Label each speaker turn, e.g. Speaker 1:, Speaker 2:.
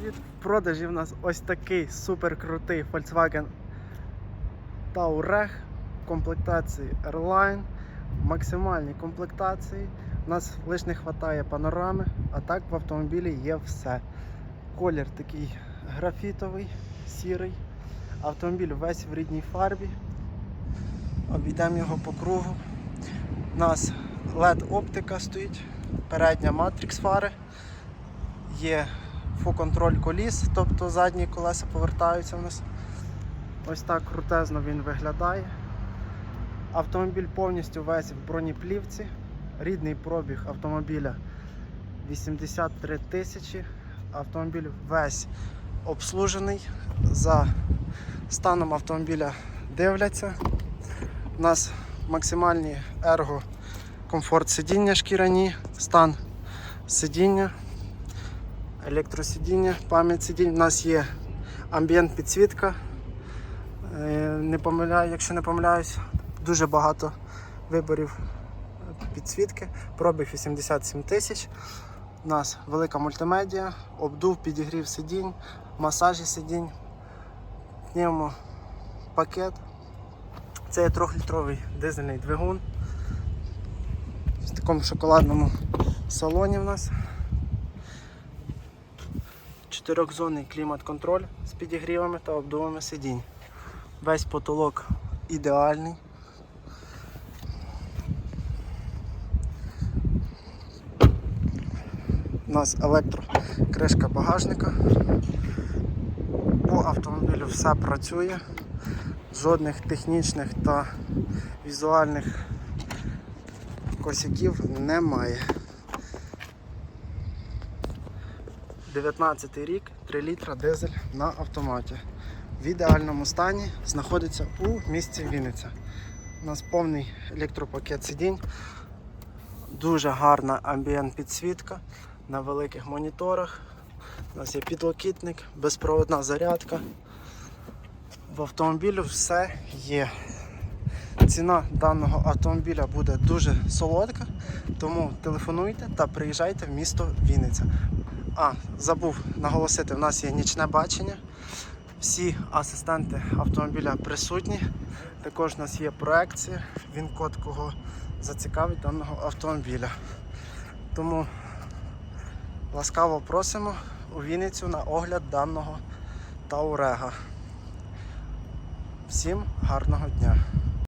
Speaker 1: привіт! В продажі в нас ось такий супер крутий Volkswagen Touareg в комплектації Airline, в максимальній комплектації. У нас лише не вистачає панорами, а так в автомобілі є все. Колір такий графітовий, сірий. Автомобіль весь в рідній фарбі. Обійдемо його по кругу. У нас LED оптика стоїть, передня матрикс фари. Є фоконтроль коліс, тобто задні колеса повертаються в нас. Ось так крутезно він виглядає. Автомобіль повністю весь в бронеплівці. Рідний пробіг автомобіля 83 тисячі. Автомобіль весь обслужений. За станом автомобіля дивляться. У нас максимальні ерго комфорт сидіння шкіряні, стан сидіння електросидіння, пам'ять сидінь. У нас є амбієнт підсвітка. Е, Не помиляю, якщо не помиляюсь, дуже багато виборів підсвітки. Пробіг 87 тисяч. У нас велика мультимедіа, обдув, підігрів сидінь, масажі сидінь, пневмо пакет. Це є 3-літровий дизельний двигун. В такому шоколадному салоні в нас. Чотирьохзонний клімат-контроль з підігрівами та обдувами сидінь. Весь потолок ідеальний. У нас електрокришка багажника. По автомобілю все працює. Жодних технічних та візуальних косяків немає. 19 рік, 3 літра дизель на автоматі. В ідеальному стані знаходиться у місті Вінниця. У нас повний електропакет сидінь, дуже гарна амбієнт підсвітка на великих моніторах. У нас є підлокітник, безпроводна зарядка. В автомобілі все є. Ціна даного автомобіля буде дуже солодка, тому телефонуйте та приїжджайте в місто Вінниця. А, забув наголосити, в нас є нічне бачення. Всі асистенти автомобіля присутні. Також у нас є проекція, він код кого зацікавить даного автомобіля. Тому ласкаво просимо у Вінницю на огляд даного Таурега. Всім гарного дня!